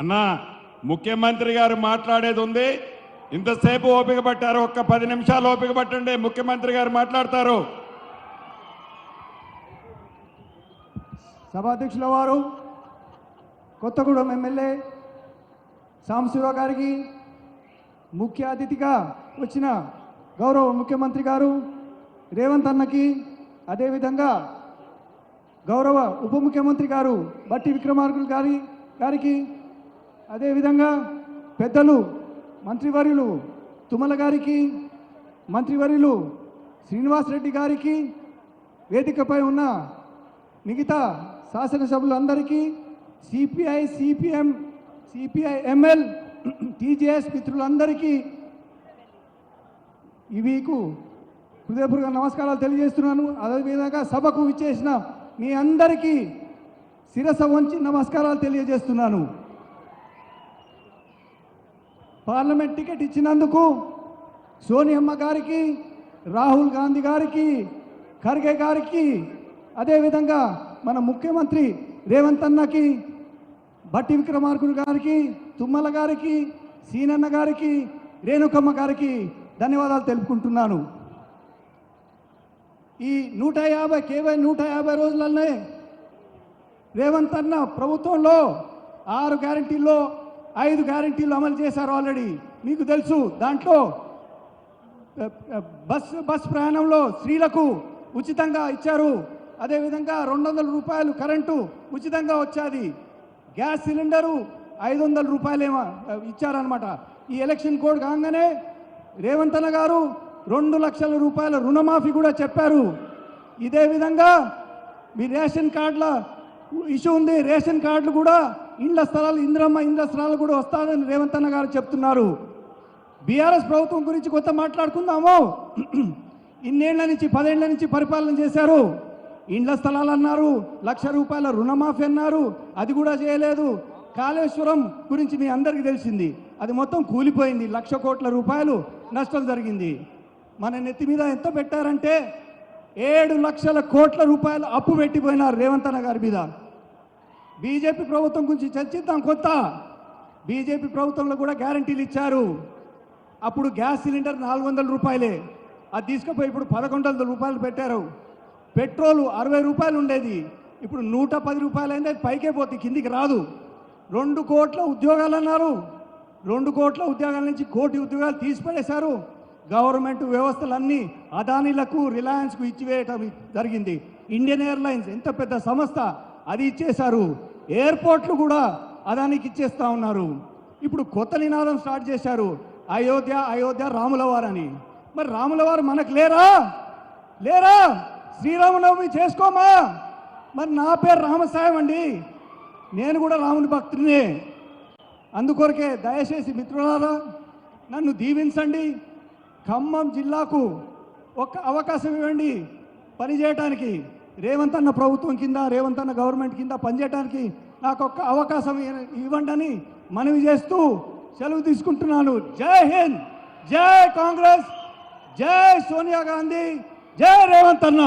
అన్నా ముఖ్యమంత్రి గారు మాట్లాడేది ఉంది. ఇంతసేపు ఓపిక పట్టారు ఒక్క పది నిమిషాలు ఓపిక పట్టండి ముఖ్యమంత్రి గారు మాట్లాడతారు. సభాధ్యక్షుల వారు కొత్తగూడెం ఎమ్మెల్యే సాంబశివరావు గారికి ముఖ్య అతిథిగా వచ్చిన గౌరవ ముఖ్యమంత్రి గారు రేవంత్ అన్నకి అదేవిధంగా గౌరవ ఉప ముఖ్యమంత్రి గారు బట్టి విక్రమార్కులు గారి గారికి అదేవిధంగా పెద్దలు మంత్రివర్యులు తుమ్మల గారికి మంత్రివర్యులు శ్రీనివాసరెడ్డి గారికి వేదికపై ఉన్న మిగతా శాసనసభ్యులందరికీ CPI CPM CPI ML TJS మిత్రులందరికీ ఈ వీకు హృదయపూర్వక నమస్కారాలు తెలియజేస్తున్నాను. అదేవిధంగా సభకు విచ్చేసిన మీ అందరికీ శిరస వంచి నమస్కారాలు తెలియజేస్తున్నాను. పార్లమెంట్ టికెట్ ఇచ్చినందుకు సోనియమ్మ గారికి రాహుల్ గాంధీ గారికి ఖర్గే గారికి అదేవిధంగా మన ముఖ్యమంత్రి రేవంత్ అన్నకి భట్టి విక్రమార్కుడు గారికి తుమ్మల గారికి సీనన్న గారికి రేణుకమ్మ గారికి ధన్యవాదాలు తెలుపుకుంటున్నాను. ఈ నూట యాభై కేవై నూట యాభై రోజులనే రేవంత్ అన్న ప్రభుత్వంలో ఆరు గ్యారంటీల్లో ఐదు గ్యారంటీలు అమలు చేశారు ఆల్రెడీ. మీకు తెలుసు దాంట్లో బస్ బస్ ప్రయాణంలో స్త్రీలకు ఉచితంగా ఇచ్చారు. అదేవిధంగా రెండు వందల రూపాయలు కరెంటు ఉచితంగా వచ్చేది. గ్యాస్ సిలిండరు ఐదు వందల రూపాయలేమో ఇచ్చారనమాట ఈ ఎలక్షన్ కోడ్ కాగానే రేవంత్ అన్న గారు రెండు లక్షల రూపాయల రుణమాఫీ కూడా చెప్పారు. ఇదే విధంగా మీ రేషన్ కార్డుల ఇష్యూ ఉంది రేషన్ కార్డులు కూడా ఇండ్ల స్థలాలు ఇంద్రమ్మ ఇండ్ల స్థలాలు కూడా వస్తారని రేవంత్ అన్న గారు చెప్తున్నారు. బీఆర్ఎస్ ప్రభుత్వం గురించి కొత్త మాట్లాడుకుందాము. ఇన్నేళ్ళ నుంచి పదేళ్ళ నుంచి పరిపాలన చేశారు. ఇండ్ల స్థలాలు అన్నారు లక్ష రూపాయల రుణమాఫీ అన్నారు. అది కూడా చేయలేదు. కాళేశ్వరం గురించి మీ అందరికీ తెలిసింది. అది మొత్తం కూలిపోయింది. లక్ష కోట్ల రూపాయలు నష్టం జరిగింది. మన నెత్తి మీద ఎంత పెట్టారంటే ఏడు లక్షల కోట్ల రూపాయలు అప్పు పెట్టిపోయినారు రేవంత్ అన్న గారి మీద. బీజేపీ ప్రభుత్వం గురించి చర్చిద్దాం కొత్త. బీజేపీ ప్రభుత్వంలో కూడా గ్యారంటీలు ఇచ్చారు. అప్పుడు గ్యాస్ సిలిండర్ నాలుగు వందల రూపాయలే. అది తీసుకుపోయి ఇప్పుడు పదకొండు వందల రూపాయలు పెట్టారు. పెట్రోల్ అరవై రూపాయలు ఉండేది. ఇప్పుడు నూట పది రూపాయలు అయింది అది పైకే పోతుంది కిందికి రాదు. రెండు కోట్ల ఉద్యోగాలు అన్నారు. రెండు కోట్ల ఉద్యోగాల నుంచి కోటి ఉద్యోగాలు తీసిపడేశారు. గవర్నమెంట్ వ్యవస్థలన్నీ అదానీలకు రిలయన్స్కు ఇచ్చివేయటం జరిగింది. ఇండియన్ ఎయిర్లైన్స్ ఎంత పెద్ద సంస్థ. అది ఇచ్చేశారు. ఎయిర్పోర్ట్లు కూడా అదానికి ఇచ్చేస్తా ఉన్నారు. ఇప్పుడు కొత్త నినాదం స్టార్ట్ చేశారు. అయోధ్య అయోధ్య రాములవారని. మరి రాములవారు మనకు లేరా? లేరా? శ్రీరామనవమి చేసుకోమా? మరి నా పేరు రామసాయం అండి. నేను కూడా రాముని భక్తుడినే. అందుకొరకే దయచేసి మిత్రులారా నన్ను దీవించండి. ఖమ్మం జిల్లాకు ఒక అవకాశం ఇవ్వండి. పనిచేయటానికి. రేవంత్ అన్న ప్రభుత్వం కింద రేవంత్ అన్న గవర్నమెంట్ కింద పనిచేయడానికి నాకు ఒక్క అవకాశం ఇవ్వండి అని మనవి చేస్తూ సెలవు తీసుకుంటున్నాను. జై హింద్! జై కాంగ్రెస్! జై సోనియా గాంధీ! జై రేవంత్ అన్న!